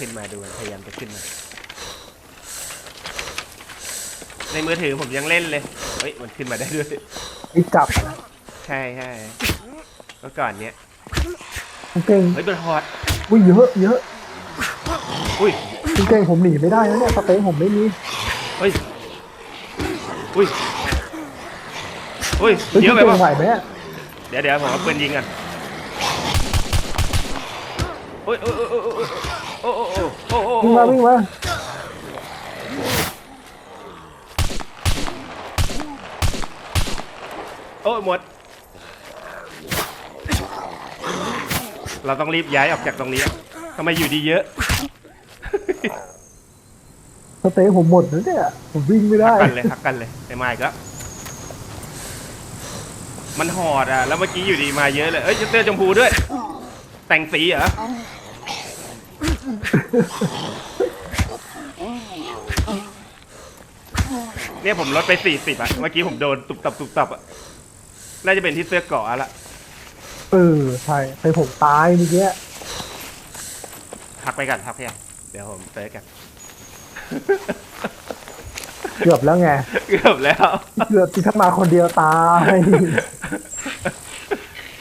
ขึ้นมาดูมันพยายามจะขึ้นมา ในมือถือผมยังเล่นเลย เฮ้ย มันขึ้นมาได้ด้วยไอ้จับใช่ใช่เมื่อก่อนเนี้ยคุณเก่งเฮ้ยเป็นฮอตอุ้ยเยอะเยอะอุ้ยคุณเก่งผมหนีไม่ได้นะเนี่ยสเต็กผมไม่มีเฮ้ย อุ้ย อุ้ย เฮ้ยเยคุอะณไปเก่งไหวปะไหมเนี่ยเดี๋ยวเดี๋ยวผมเอาปืนยิงกัน โอ้ยโอ้ยโอ้ยโอ้ยโอ้ยโอ้ยโอ้ยโอ้ยโอ้ยวิ่งมาวิ่งมาโอ้ยหมดเราต้องรีบย้ายออกจากตรงนี้อะทำไมอยู่ดีเยอะสเต็กผมหมดแล้วเนี่ยผมวิ่งไม่ได้กันเลยพักกันเลยไอ้ไม้ก็มันหอดอะแล้วเมื่อกี้อยู่ดีมาเยอะเลยเอ้ยเสื้อชมพูด้วย แต่งสีเหรอ เนี่ยผมลดไปสี่สิบอะเมื่อกี้ผมโดนตุบตับตุบตับอะน่าจะเป็นที่เสื้อเกาะละเออใช่ไปผมตายเมื่อกี้พักไปกันพักไปกันเดี๋ยวผมเซิร์ชกัน เกือบแล้วไง เกือบแล้ว เกือบที่ถ้ามาคนเดียวตาย